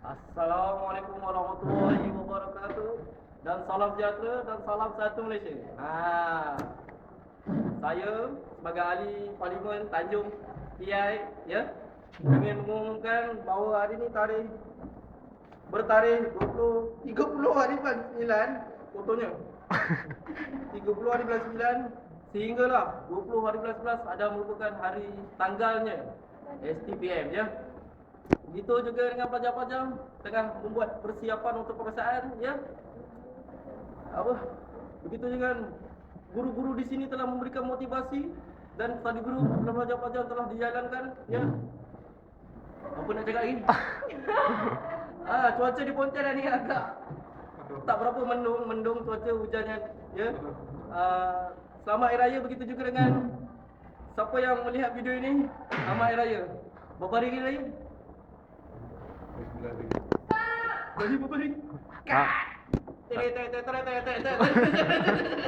Assalamualaikum warahmatullahi wabarakatuh dan salam sejahtera dan salam satu Malaysia. Ha. Saya sebagai ahli parlimen Tanjung PI ya ingin mengumumkan bahawa hari ini tarikh bertarikh 20 30 hari bulan 9 fotonya 30 hari bulan 9 sehinggalah 20 hari bulan 11 ada merupakan hari tanggalnya STPM ya Begitu juga dengan pelajar-pelajar tengah membuat persiapan untuk peperiksaan ya. Apa? Begitu juga guru-guru di sini telah memberikan motivasi dan tadi guru dan pelajar-pelajar telah dijalankan ya. Apa nak cakap lagi? ah, cuaca di Pontianak ni agak tak berapa mendung, mendung cuaca hujannya ya. Ah, selamat hari raya begitu juga dengan siapa yang melihat video ini. Selamat hari raya. Berapa hari lagi? Lagi berapa hari? Tet tet tet tet tet.